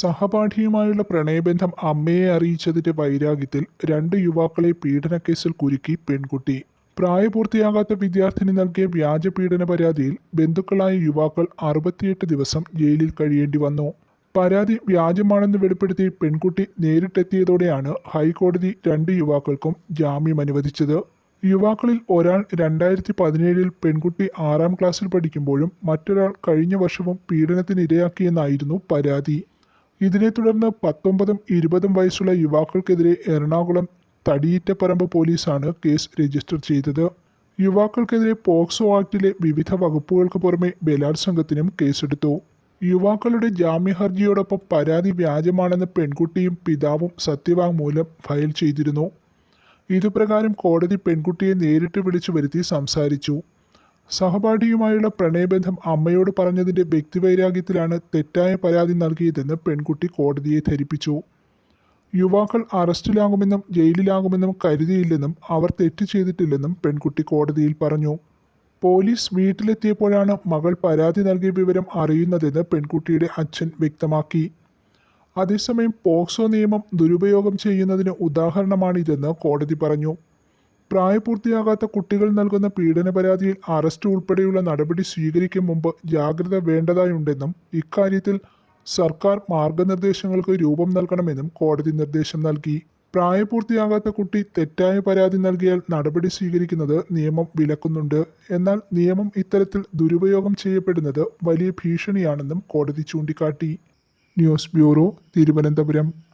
സഹപാഠിയുമായുള്ള പ്രണയബന്ധം അമ്മയെ അറിയിച്ചതിന്റെ വൈരാഗ്യത്തിൽ രണ്ട് യുവാക്കളെ പീഡനക്കേസിൽ കുരുക്കി പെൺകുട്ടി. പ്രായപൂർത്തിയാകാത്ത വിദ്യാർത്ഥിനി നൽകിയ വ്യാജ പീഡന പരാതിയിൽ ബന്ധുക്കളായ യുവാക്കൾ അറുപത്തിയെട്ട് ദിവസം ജയിലിൽ കഴിയേണ്ടി വന്നു. പരാതി വ്യാജമാണെന്ന് വെളിപ്പെടുത്തി പെൺകുട്ടി നേരിട്ടെത്തിയതോടെയാണ് ഹൈക്കോടതി രണ്ട് യുവാക്കൾക്കും ജാമ്യം അനുവദിച്ചത്. യുവാക്കളിൽ ഒരാൾ രണ്ടായിരത്തി പതിനേഴിൽ പെൺകുട്ടി ആറാം ക്ലാസ്സിൽ പഠിക്കുമ്പോഴും മറ്റൊരാൾ കഴിഞ്ഞ വർഷവും പീഡനത്തിനിരയാക്കിയെന്നായിരുന്നു പരാതി. ഇതിനെ തുടർന്ന് പത്തൊമ്പതും ഇരുപതും വയസ്സുള്ള യുവാക്കൾക്കെതിരെ എറണാകുളം തടിയിറ്റപ്പറമ്പ് പോലീസാണ് കേസ് രജിസ്റ്റർ ചെയ്തത്. യുവാക്കൾക്കെതിരെ പോക്സോ ആക്ടിലെ വിവിധ വകുപ്പുകൾക്ക് പുറമെ ബലാത്സംഗത്തിനും കേസെടുത്തു. യുവാക്കളുടെ ജാമ്യഹർജിയോടൊപ്പം പരാതി വ്യാജമാണെന്ന് പെൺകുട്ടിയും പിതാവും സത്യവാങ്മൂലം ഫയൽ ചെയ്തിരുന്നു. ഇതുപ്രകാരം കോടതി പെൺകുട്ടിയെ നേരിട്ട് വിളിച്ചു വരുത്തി സംസാരിച്ചു. സഹപാഠിയുമായുള്ള പ്രണയബന്ധം അമ്മയോട് പറഞ്ഞതിന്റെ വ്യക്തിവൈരാഗ്യത്തിലാണ് തെറ്റായ പരാതി നൽകിയതെന്ന് പെൺകുട്ടി കോടതിയെ ധരിപ്പിച്ചു. യുവാക്കൾ അറസ്റ്റിലാകുമെന്നും ജയിലിലാകുമെന്നും കരുതിയില്ലെന്നും അവർ തെറ്റ് ചെയ്തിട്ടില്ലെന്നും പെൺകുട്ടി കോടതിയിൽ പറഞ്ഞു. പോലീസ് വീട്ടിലെത്തിയപ്പോഴാണ് മകൾ പരാതി നൽകിയ വിവരം അറിയുന്നതെന്ന് പെൺകുട്ടിയുടെ അച്ഛൻ വ്യക്തമാക്കി. അതേസമയം പോക്സോ നിയമം ദുരുപയോഗം ചെയ്യുന്നതിന് ഉദാഹരണമാണിതെന്ന് കോടതി പറഞ്ഞു. പ്രായപൂർത്തിയാകാത്ത കുട്ടികൾ നൽകുന്ന പീഡന പരാതിയിൽ അറസ്റ്റ് ഉൾപ്പെടെയുള്ള നടപടി സ്വീകരിക്കും മുമ്പ് ജാഗ്രത വേണ്ടതായുണ്ടെന്നും ഇക്കാര്യത്തിൽ സർക്കാർ മാർഗനിർദ്ദേശങ്ങൾക്ക് രൂപം നൽകണമെന്നും കോടതി നിർദ്ദേശം നൽകി. പ്രായപൂർത്തിയാകാത്ത കുട്ടി തെറ്റായ പരാതി നൽകിയാൽ നടപടി സ്വീകരിക്കുന്നത് നിയമം വിലക്കുന്നുണ്ട്. എന്നാൽ നിയമം ഇത്തരത്തിൽ ദുരുപയോഗം ചെയ്യപ്പെടുന്നത് വലിയ ഭീഷണിയാണെന്നും കോടതി ചൂണ്ടിക്കാട്ടി. News bureau Thiruvananthapuram.